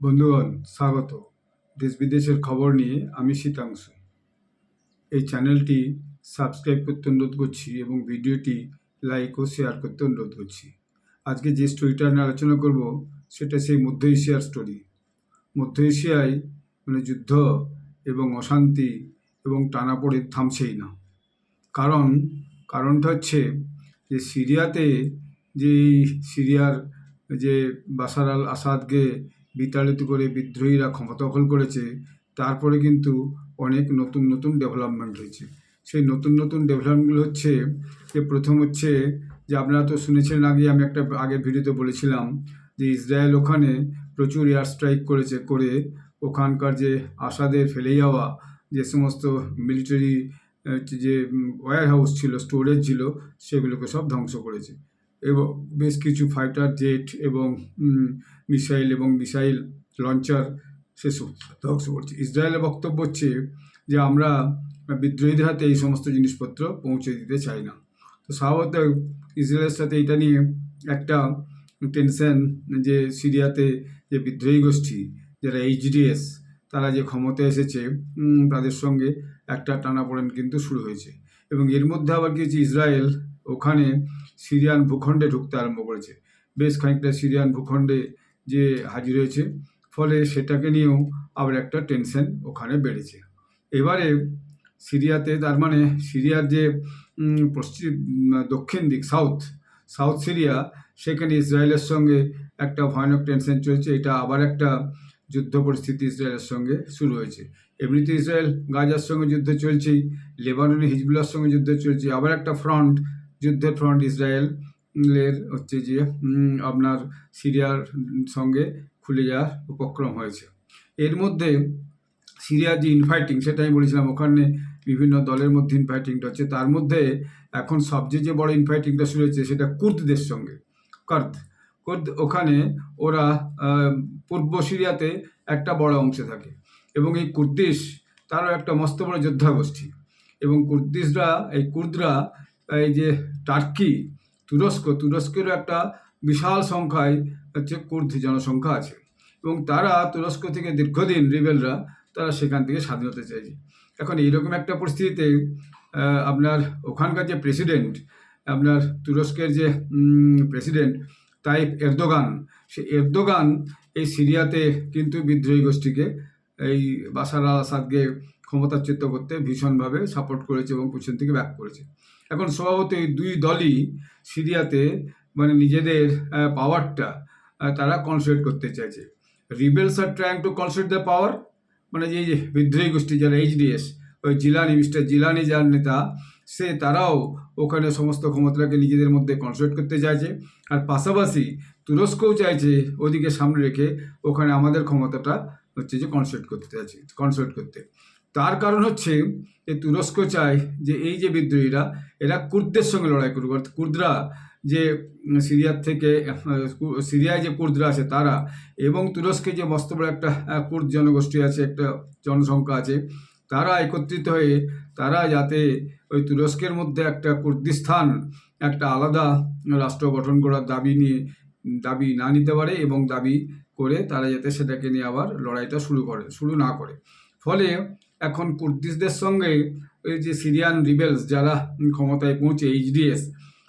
বন্ধুগণ, স্বাগত। দেশ বিদেশের খবর নিয়ে আমি শীতাংশু। এই চ্যানেলটি সাবস্ক্রাইব করতে অনুরোধ করছি এবং ভিডিওটি লাইক ও শেয়ার করতে অনুরোধ করছি। আজকে যে স্টোরিটা নিয়ে আলোচনা করব, সেটা সেই মধ্য এশিয়ার স্টোরি মধ্য এশিয়ায় মানে যুদ্ধ এবং অশান্তি এবং টানাপোড়ে থামছেই না। কারণ, কারণটা হচ্ছে যে সিরিয়াতে যে সিরিয়ার যে বাসার আল আসাদকে বিতাড়িত করে বিদ্রোহীরা ক্ষমতা দখল করেছে, তারপরে কিন্তু অনেক নতুন নতুন ডেভেলপমেন্ট হয়েছে। সেই নতুন নতুন ডেভেলপমেন্টগুলো হচ্ছে, যে প্রথম হচ্ছে যে আপনারা তো শুনেছিলেন আগে, আমি একটা আগের ভিডিওতে বলেছিলাম যে ইসরায়েল ওখানে প্রচুর এয়ার স্ট্রাইক করেছে, করে ওখানকার যে আশাদের ফেলে যাওয়া যে সমস্ত মিলিটারি যে ওয়্যার হাউস ছিল স্টোরেজ ছিল, সেগুলোকে সব ধ্বংস করেছে। এবং বেশ কিছু ফাইটার জেট এবং মিসাইল এবং মিসাইল লঞ্চার সেসব ধ্বংস করছে। ইসরায়েলের বক্তব্য হচ্ছে যে আমরা বিদ্রোহীদের হাতে এই সমস্ত জিনিসপত্র পৌঁছে দিতে চাই না। তো স্বাভাবিক ইসরায়েলের সাথে এটা নিয়ে একটা টেনশন যে সিরিয়াতে যে বিদ্রোহী গোষ্ঠী, যারা এইচডিএস তারা যে ক্ষমতা এসেছে তাদের সঙ্গে একটা টানাপোড়েন কিন্তু শুরু হয়েছে। এবং এর মধ্যে আবার কি ইসরায়েল ওখানে সিরিয়ান ভূখণ্ডে ঢুকতে আরম্ভ করেছে। বেশ খানিকটা সিরিয়ান ভূখণ্ডে যে হাজির হয়েছে, ফলে সেটাকে নিয়েও আবার একটা টেনশন ওখানে বেড়েছে। এবারে সিরিয়াতে তার মানে সিরিয়ার যে পশ্চিম দক্ষিণ দিক, সাউথ সাউথ সিরিয়া, সেখানে ইসরায়েলের সঙ্গে একটা ভয়ানক টেনশন চলছে। এটা আবার একটা যুদ্ধ পরিস্থিতি ইসরায়েলের সঙ্গে শুরু হয়েছে। এমনিতে ইসরায়েল গাজার সঙ্গে যুদ্ধ চলছেই, লেবাননে হিজবুল্লার সঙ্গে যুদ্ধ চলছে, আবার একটা ফ্রন্ট যুদ্ধের ফ্রন্ট ইসরায়েলের হচ্ছে যে আপনার সিরিয়ার সঙ্গে খুলে যাওয়ার উপক্রম হয়েছে। এর মধ্যে সিরিয়ার যে ইনফাইটিং সেটা আমি বলেছিলাম, ওখানে বিভিন্ন দলের মধ্যে ইনফাইটিংটা হচ্ছে। তার মধ্যে এখন সবচেয়ে যে বড় ইনফাইটিংটা শুরু হয়েছে, সেটা কুর্দদের সঙ্গে। কার্দ, কুর্দ ওখানে ওরা পূর্ব সিরিয়াতে একটা বড় অংশে থাকে এবং এই কুর্দিশ তারও একটা মস্ত বড় যোদ্ধা গোষ্ঠী এবং কুর্দিশরা, এই কুর্দরা এই যে টার্কি, তুরস্ক, তুরস্কেরও একটা বিশাল সংখ্যায় হচ্ছে কুর্দ জনসংখ্যা আছে। এবং তারা তুরস্ক থেকে দীর্ঘদিন রিবেলরা, তারা সেখান থেকে স্বাধীনতা চাইছে। এখন এইরকম একটা পরিস্থিতিতে আপনার ওখানকার যে প্রেসিডেন্ট, আপনার তুরস্কের যে প্রেসিডেন্ট তাই এরদোগান, সে এরদোগান এই সিরিয়াতে কিন্তু বিদ্রোহী গোষ্ঠীকে, এই বাসার আল আসাদকে ক্ষমতাচ্যুত করতে ভীষণভাবে সাপোর্ট করেছে এবং পিছন থেকে ব্যাক করেছে। এখন স্বভাবত এই দুই দলই সিরিয়াতে মানে নিজেদের পাওয়ারটা তারা কনসেন্ট্রেট করতে চাইছে। Rebels R trying to concentrate the power মানে যে বিদ্রোহী গোষ্ঠী যারা এইচডিএস ওই জিলানি, মিস্টার জিলানি যার নেতা, সে তারাও ওখানে সমস্ত ক্ষমতাকে নিজেদের মধ্যে কনসেন্ট্রেট করতে চাইছে। আর পাশাপাশি তুরস্কও চাইছে ওদিকে সামনে রেখে ওখানে আমাদের ক্ষমতাটা হচ্ছে যে কনসেন্ট্রেট করতে চাইছে কনসেন্ট্রেট করতে। তার কারণ হচ্ছে যে তুরস্ক চায় যে এই যে বিদ্রোহীরা, এরা কুর্দের সঙ্গে লড়াই করুক। অর্থাৎ কুর্দরা যে সিরিয়ার থেকে সিরিয়ায় যে কুর্দরা আছে তারা এবং তুরস্কে যে মস্ত বড় একটা কুর্দ জনগোষ্ঠী আছে, একটা জনসংখ্যা আছে, তারা একত্রিত হয়ে, তারা যাতে ওই তুরস্কের মধ্যে একটা কুর্দিস্তান একটা আলাদা রাষ্ট্র গঠন করার দাবি নিয়ে, দাবি না নিতে পারে এবং দাবি করে তারা যাতে সেটাকে নিয়ে আবার লড়াইটা শুরু করে, শুরু না করে। ফলে এখন কুর্দিসদের সঙ্গে ওই যে সিরিয়ান রিবেলস যারা ক্ষমতায় পৌঁছে, এইচডিএস,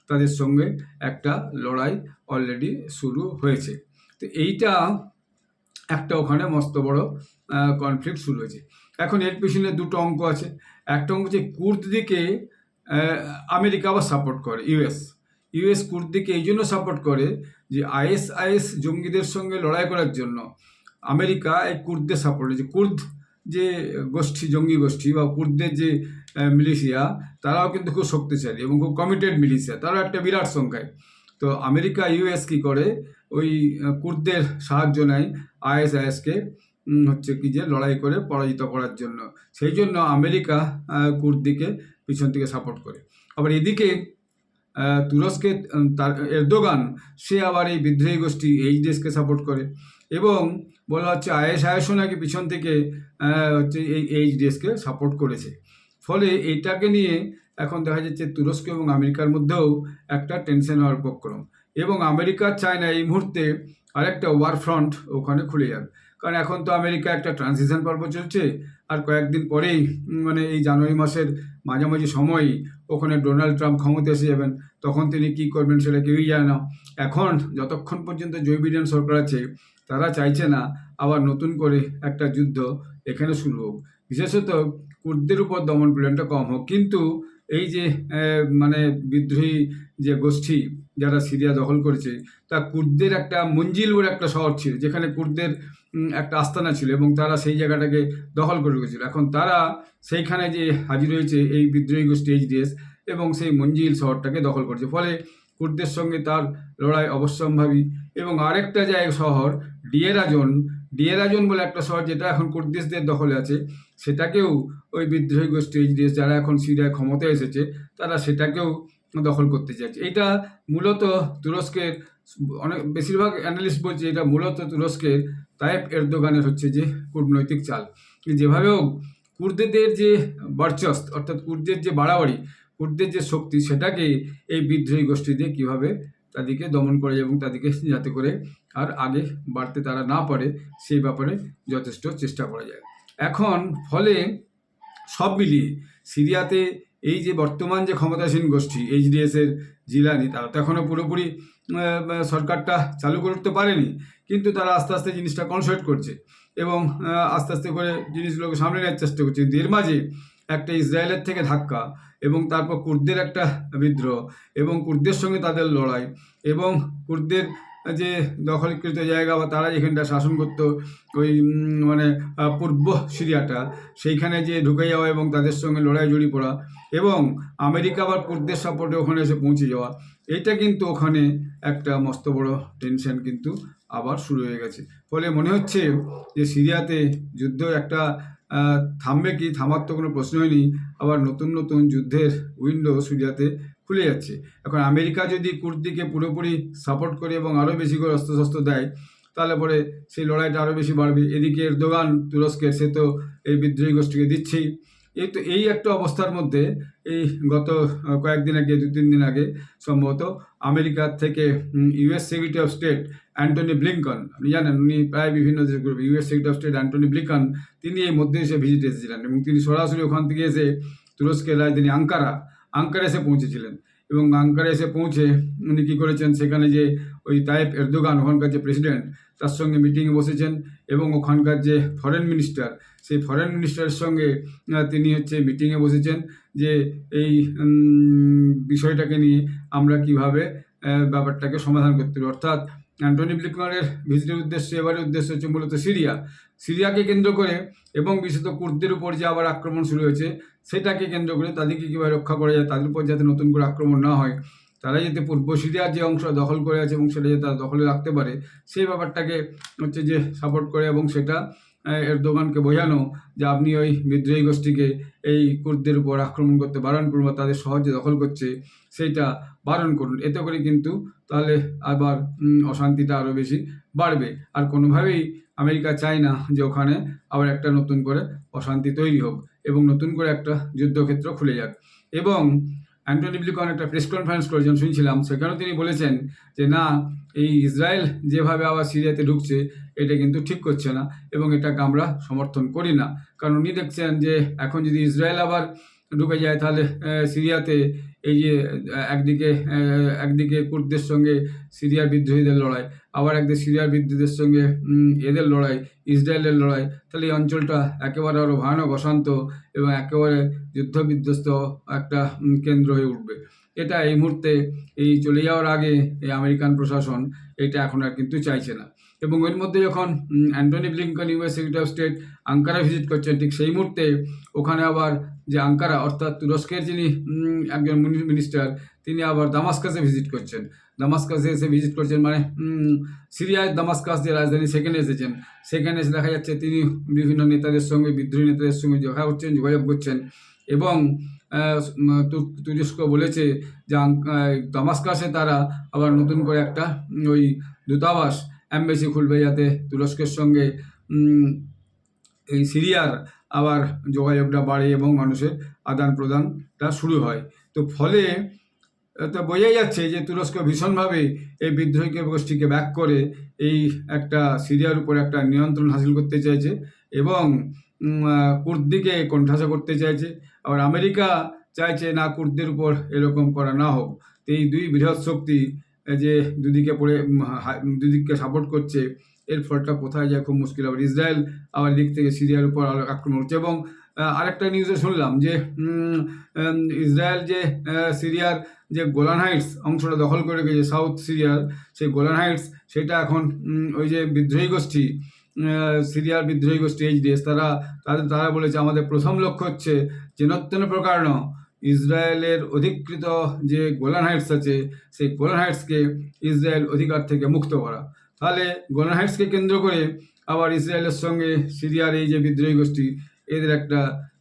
তাদের সঙ্গে একটা লড়াই অলরেডি শুরু হয়েছে। তো এইটা একটা ওখানে মস্ত বড় কনফ্লিক্ট শুরু হয়েছে। এখন এর পিছনে দুটো অঙ্ক আছে। একটা অঙ্ক হচ্ছে কুর্দদিকে আমেরিকা আবার সাপোর্ট করে ইউএস ইউএস কুর্দিকে এই জন্য সাপোর্ট করে যে আইএস আইএস জঙ্গিদের সঙ্গে লড়াই করার জন্য আমেরিকা এই কুর্দদের সাপোর্ট যে কুর্দ যে গোষ্ঠী, জঙ্গি গোষ্ঠী বা কুর্দের যে মিলিশিয়া, তারাও কিন্তু খুব শক্তিশালী এবং খুব কমিটেড মিলিশিয়া। তারাও একটা বিরাট সংখ্যায়। তো আমেরিকা ইউএস কি করে? ওই কুর্দের সাহায্য নেয় আইএসআইএসকে হচ্ছে কি যে লড়াই করে পরাজিত করার জন্য। সেই জন্য আমেরিকা কুর্দিকে পিছন থেকে সাপোর্ট করে। আবার এদিকে তুরস্কে তার, এরদোগান, সে আবার এই বিদ্রোহী গোষ্ঠী এইচডিএসকে সাপোর্ট করে। এবং বলা হচ্ছে আয়েস আয়েসও নাকি পিছন থেকে হচ্ছে এই এইচডিএসকে সাপোর্ট করেছে। ফলে এটাকে নিয়ে এখন দেখা যাচ্ছে তুরস্ক এবং আমেরিকার মধ্যেও একটা টেনশন হওয়ার উপক্রম এবং আমেরিকা চায় না এই মুহূর্তে আরেকটা ওয়ার ফ্রন্ট ওখানে খুলে যাবে। কারণ এখন তো আমেরিকা একটা ট্রানজিশন পর্ব চলছে, আর কয়েকদিন পরেই মানে এই জানুয়ারি মাসের মাঝামাঝি সময়ই ওখানে ডোনাল্ড ট্রাম্প ক্ষমতা এসে যাবেন, তখন তিনি কি করবেন সেটা কেউই জানে না। এখন যতক্ষণ পর্যন্ত জো সরকার আছে তারা চাইছে না আবার নতুন করে একটা যুদ্ধ এখানে শুরু হোক। বিশেষত কুর্দের উপর দমন পীড়নটা কম হোক। কিন্তু এই যে মানে বিদ্রোহী যে গোষ্ঠী যারা সিরিয়া দখল করেছে, তা কুর্দের একটা মঞ্জিল বলে একটা শহর ছিল, যেখানে কুর্দের একটা আস্তানা ছিল এবং তারা সেই জায়গাটাকে দখল করে রেখেছিল। এখন তারা সেইখানে যে হাজির হয়েছে এই বিদ্রোহী গোষ্ঠী এইচডিএস এবং সেই মঞ্জিল শহরটাকে দখল করেছে। ফলে কুর্দের সঙ্গে তার লড়াই অবশ্যম্ভাবী এবং আরেকটা জায়গা শহর ডিয়েরাজন ডিয়েরাজন বলে একটা শহর যেটা এখন কুর্দিসদের দখলে আছে, সেটাকেও ওই বিদ্রোহী গোষ্ঠী এইচডিএস যারা এখন সিরিয়ায় ক্ষমতায় এসেছে, তারা সেটাকেও দখল করতে চাইছে। এটা মূলত তুরস্কের, অনেক, বেশিরভাগ অ্যানালিস্ট বলছে এটা মূলত তুরস্কের তায়েব এরদোগানের হচ্ছে যে কূটনৈতিক চাল। যেভাবে হোক, কুর্দেদের যে বরচস্ত, অর্থাৎ কুর্দের যে বাড়াবাড়ি কুর্দের যে শক্তি, সেটাকে এই বিদ্রোহী গোষ্ঠী দিয়ে কীভাবে তাদেরকে দমন করা যায় এবং তাদেরকে যাতে করে আর আগে বাড়তে তারা না পারে, সেই ব্যাপারে যথেষ্ট চেষ্টা করা যায়। এখন ফলে সব মিলিয়ে সিরিয়াতে এই যে বর্তমান যে ক্ষমতাসীন গোষ্ঠী এইচডিএসের জিলানি তারা তো এখনও পুরোপুরি সরকারটা চালু করে উঠতে পারেনি, কিন্তু তারা আস্তে আস্তে জিনিসটা কনসেন্ট্রেট করছে এবং আস্তে আস্তে করে জিনিসগুলোকে সামনে নেওয়ার চেষ্টা করছে। এর মাঝে একটা ইসরায়েলের থেকে ধাক্কা এবং তারপর কুর্দের একটা বিদ্রোহ এবং কুর্দের সঙ্গে তাদের লড়াই এবং কুর্দের যে দখলকৃত জায়গা বা তারা যেখানটা শাসন করতো, ওই মানে পূর্ব সিরিয়াটা, সেইখানে যে ঢুকে যাওয়া এবং তাদের সঙ্গে লড়াই জড়িয়ে পড়া এবং আমেরিকা বা কুর্দের সাপোর্টে ওখানে এসে পৌঁছে যাওয়া, এটা কিন্তু ওখানে একটা মস্ত বড় টেনশন কিন্তু আবার শুরু হয়ে গেছে। ফলে মনে হচ্ছে যে সিরিয়াতে যুদ্ধ একটা থামবে কি? থামার তো কোনো প্রশ্নই নেই আবার নতুন নতুন যুদ্ধের উইন্ডো সুরিয়াতে খুলে যাচ্ছে। এখন আমেরিকা যদি কুর্দিকে পুরোপুরি সাপোর্ট করে এবং আরও বেশি করে অস্ত্রশস্ত্র দেয়, তাহলে পরে সেই লড়াইটা আরও বেশি বাড়বে। এদিকে এরদোগান, তুরস্কের, সে তো এই বিদ্রোহী গোষ্ঠীকে দিচ্ছেই। এই তো এই একটা অবস্থার মধ্যে এই গত কয়েকদিন আগে, দু, তিন দিন আগে সম্ভবত আমেরিকার থেকে US secretary of state Antony Blinken আপনি জানেন, উনি প্রায় বিভিন্ন দেশ group US secretary of state Antony Blinken তিনি এই মধ্যে এসে ভিজিট এসেছিলেন এবং তিনি সরাসরি ওখান থেকে এসে তুরস্কের রাজধানী আঙ্কারা আঙ্কারা এসে পৌঁছেছিলেন এবং আঙ্কারা এসে পৌঁছে উনি কী করেছেন, সেখানে যে ওই তাইপ এরদোগান, ওখানকার যে প্রেসিডেন্ট তার সঙ্গে মিটিংয়ে বসেছেন এবং ওখানকার যে ফরেন মিনিস্টার সেই ফরেন মিনিস্টারের সঙ্গে তিনি হচ্ছে মিটিংয়ে বসেছেন যে এই বিষয়টাকে নিয়ে আমরা কীভাবে ব্যাপারটাকে সমাধান করতে পারি। অর্থাৎ অ্যান্টনি ব্লিকমারের ভিজিটের উদ্দেশ্য, এবারের উদ্দেশ্য হচ্ছে মূলত সিরিয়া। সিরিয়াকে কেন্দ্র করে এবং বিশেষত কুর্দের উপর যে আবার আক্রমণ শুরু হয়েছে, সেটাকে কেন্দ্র করে তাদেরকে কীভাবে রক্ষা করা যায়, তাদের উপর যাতে নতুন করে আক্রমণ না হয় তারা যাতে পূর্ব সিরিয়ার যে অংশ দখল করে আছে এবং সেটা যাতে তারা দখলে রাখতে পারে সেই ব্যাপারটাকে হচ্ছে যে সাপোর্ট করে এবং সেটা আহ, এরদোগানকে বোঝানো যে আপনি ওই বিদ্রোহী গোষ্ঠীকে এই কুর্দের উপর আক্রমণ করতে বারণ করুন বা তাদের সহজে দখল করছে সেইটা বারণ করুন। এতে করে কিন্তু তাহলে আবার অশান্তিটা আরও বেশি বাড়বে। আর কোনোভাবেই আমেরিকা চায় না যে ওখানে আবার একটা নতুন করে অশান্তি তৈরি হোক এবং নতুন করে একটা যুদ্ধক্ষেত্র খুলে যাক। এবং অ্যান্টনি ব্লিকন একটা প্রেস কনফারেন্স করেছেন, শুনছিলাম। সেখানেও তিনি বলেছেন যে, না, এই ইসরায়েল যেভাবে আবার সিরিয়াতে ঢুকছে, এটা কিন্তু ঠিক করছে না এবং এটাকে আমরা সমর্থন করি না। কারণ উনি দেখছেন যে, এখন যদি ইসরায়েল আবার ঢুকে যায়, তাহলে সিরিয়াতে এই যে একদিকে একদিকে কুর্দের সঙ্গে সিরিয়ার বিদ্রোহীদের লড়াই। আবার একদিন সিরিয়ার বিদ্রোহীদের সঙ্গে এদের লড়াই, ইসরায়েলের লড়াই, তাহলে এই অঞ্চলটা একেবারে আরও ভয়ানক, অশান্ত এবং একেবারে যুদ্ধ বিধ্বস্ত একটা কেন্দ্র হয়ে উঠবে। এটা এই মুহূর্তে, এই চলে যাওয়ার আগে এই আমেরিকান প্রশাসন এটা এখন আর কিন্তু চাইছে না। এবং এর মধ্যে যখন Antony Blinken US secretary of state Ankara visit করছেন, ঠিক সেই মুহূর্তে ওখানে আবার যে আঙ্কারা, অর্থাৎ তুরস্কের যিনি একজন মিনিস্টার, তিনি আবার দামাস্কাসে ভিজিট করছেন। দামাস্কাসে এসে ভিজিট করছেন মানে সিরিয়ায় দামাস্কাস যে রাজধানী, সেখানে এসেছেন। সেখানে এসে দেখা যাচ্ছে তিনি বিভিন্ন নেতাদের সঙ্গে, বিদ্রোহী নেতাদের সঙ্গে দেখা করছেন, যোগাযোগ করছেন এবং তুরস্ক বলেছে যে দামাস্কাসে তারা আবার নতুন করে একটা ওই দূতাবাস অ্যাম্বাসি খুলবে যাতে তুরস্কের সঙ্গে এই সিরিয়ার আবার যোগাযোগটা বাড়ে এবং মানুষের আদান প্রদানটা শুরু হয়। তো ফলে তো বোঝাই যাচ্ছে যে তুরস্ক ভীষণভাবে এই বিদ্রোহী গোষ্ঠীকে ব্যাক করে এই একটা সিরিয়ার উপর একটা নিয়ন্ত্রণ হাসিল করতে চাইছে এবং কুর্দিকে কোণঠাসা করতে চাইছে। আবার আমেরিকা চাইছে না কুর্দের উপর এরকম করা না হোক। তো এই দুই বৃহৎ শক্তি যে দুদিকে পড়ে দুদিককে সাপোর্ট করছে, এর ফলটা কোথায় যায় খুব মুশকিল। আবার ইসরায়েল আবার দিক থেকে সিরিয়ার উপর আক্রমণ হচ্ছে এবং আরেকটা নিউজে শুনলাম যে ইসরায়েল যে সিরিয়ার যে গোলান হাইটস অংশটা দখল করে গেছে সাউথ সিরিয়ার, সেই গোলান হাইটস, সেটা এখন ওই যে বিদ্রোহী গোষ্ঠী সিরিয়ার বিদ্রোহী গোষ্ঠী এইচডিএস তারা তাদের তারা বলেছে, আমাদের প্রথম লক্ষ্য হচ্ছে যে জেনত্তন প্রকারণ ইসরায়েলের অধিকৃত যে গোলান হাইটস আছে, সেই গোলান হাইটসকে ইসরায়েল অধিকার থেকে মুক্ত করা। তাহলে গোলান হাইটসকে কেন্দ্র করে আবার ইসরায়েলের সঙ্গে সিরিয়ার এই যে বিদ্রোহী গোষ্ঠী এদের একটা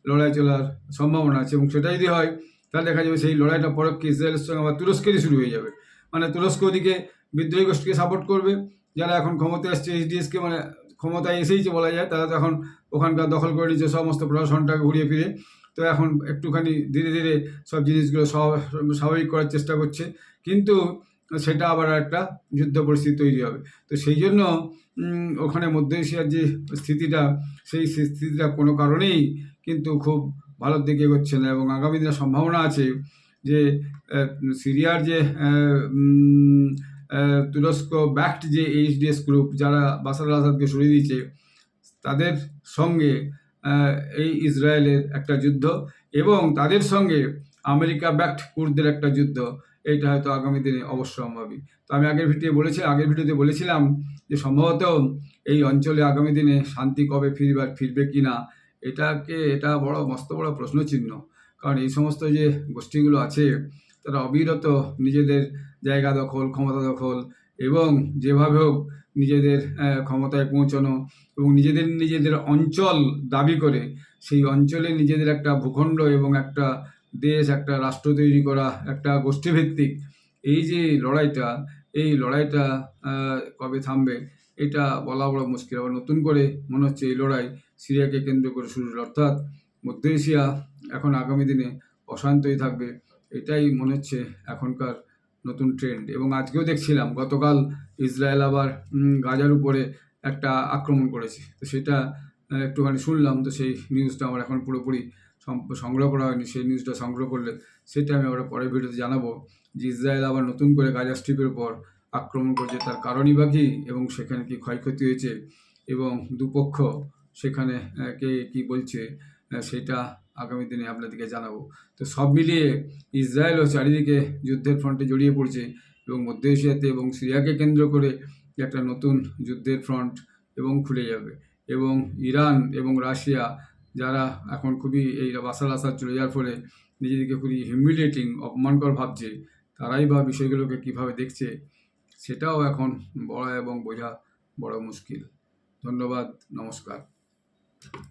লড়াই চলার সম্ভাবনা আছে এবং সেটা যদি হয়, তাহলে দেখা যাবে সেই লড়াইটা পরোক্ষে ইসরায়েলের সঙ্গে আবার তুরস্কেরই শুরু হয়ে যাবে। মানে তুরস্ক ওদিকে বিদ্রোহী গোষ্ঠীকে সাপোর্ট করবে। যারা এখন ক্ষমতায় আসছে এইচডিএসকে মানে ক্ষমতায় এসেইছে বলা যায়, তারা তো এখন ওখানকার দখল করে নিচ্ছে সমস্ত প্রশাসনটাকে ঘুরিয়ে ফিরে তো এখন একটুখানি ধীরে ধীরে সব জিনিসগুলো স্বাভাবিক করার চেষ্টা করছে। কিন্তু সেটা আবার একটা যুদ্ধ পরিস্থিতি তৈরি হবে। তো সেই জন্য ওখানে মধ্য এশিয়ার যে স্থিতিটা, সেই স্থিতিটা কোনো কারণেই কিন্তু খুব ভালোর দিকে এগোচ্ছে না এবং আগামী দিনে সম্ভাবনা আছে যে সিরিয়ার যে তুরস্ক ব্যাকড যে এইচডিএস গ্রুপ যারা বাসার আসাদকে সরিয়ে দিয়েছে, তাদের সঙ্গে এই ইসরায়েলের একটা যুদ্ধ এবং তাদের সঙ্গে আমেরিকা ব্যাকড কুর্দের একটা যুদ্ধ। এইটা হয়তো আগামী দিনে অবশ্য অবশ্যম্ভাবী তো আমি আগের ভিডিও বলেছি আগের ভিডিওতে বলেছিলাম যে সম্ভবত এই অঞ্চলে আগামী দিনে শান্তি কবে ফিরবে ফিরবে কি না এটাকে এটা বড় মস্ত বড় প্রশ্নচিহ্ন। কারণ এই সমস্ত যে গোষ্ঠীগুলো আছে, তারা অবিরত নিজেদের জায়গা দখল, ক্ষমতা দখল এবং যেভাবে হোক নিজেদের ক্ষমতায় পৌঁছানো এবং নিজেদের নিজেদের অঞ্চল দাবি করে, সেই অঞ্চলে নিজেদের একটা ভূখণ্ড এবং একটা দেশ, একটা রাষ্ট্র তৈরি করা, একটা গোষ্ঠীভিত্তিক, এই যে লড়াইটা, এই লড়াইটা কবে থামবে, এটা বলা বড় মুশকিল। আবার নতুন করে মনে হচ্ছে এই লড়াই সিরিয়াকে কেন্দ্র করে শুরু। অর্থাৎ মধ্য এশিয়া এখন আগামী দিনে অশান্তই থাকবে, এটাই মনে হচ্ছে এখনকার নতুন ট্রেন্ড এবং আজকেও দেখছিলাম, গতকাল ইসরায়েল আবার গাজার উপরে একটা আক্রমণ করেছে। তো সেটা একটুখানি শুনলাম, তো সেই নিউজটা আমার এখন পুরোপুরি সংগ্রহ করা হয়নি, সেই নিউজটা সংগ্রহ করলে, সেটা আমি আমরা পরের ভিডিওতে জানাব যে ইসরায়েল আবার নতুন করে গাজা স্ট্রিপের উপর আক্রমণ করেছে। তার কারণই বা কী এবং সেখানে কি ক্ষয়ক্ষতি হয়েছে এবং দুপক্ষ সেখানে কে কি বলছে সেটা আগামী দিনে আপনাদেরকে জানাব। তো সব মিলিয়ে ইসরায়েলও চারিদিকে যুদ্ধের ফ্রন্টে জড়িয়ে পড়ছে এবং মধ্য এশিয়াতে এবং সিরিয়াকে কেন্দ্র করে একটা নতুন যুদ্ধের ফ্রন্ট এবং খুলে যাবে এবং ইরান এবং রাশিয়া যারা এখন খুবই এই বাসার আসার চলে যাওয়ার ফলে নিজেদেরকে খুবই হিউমিলিয়েটিং অপমানকর ভাবছে, তারাই বা বিষয়গুলোকে কীভাবে দেখছে, সেটাও এখন বড় এবং বোঝা বড় মুশকিল। ধন্যবাদ, নমস্কার।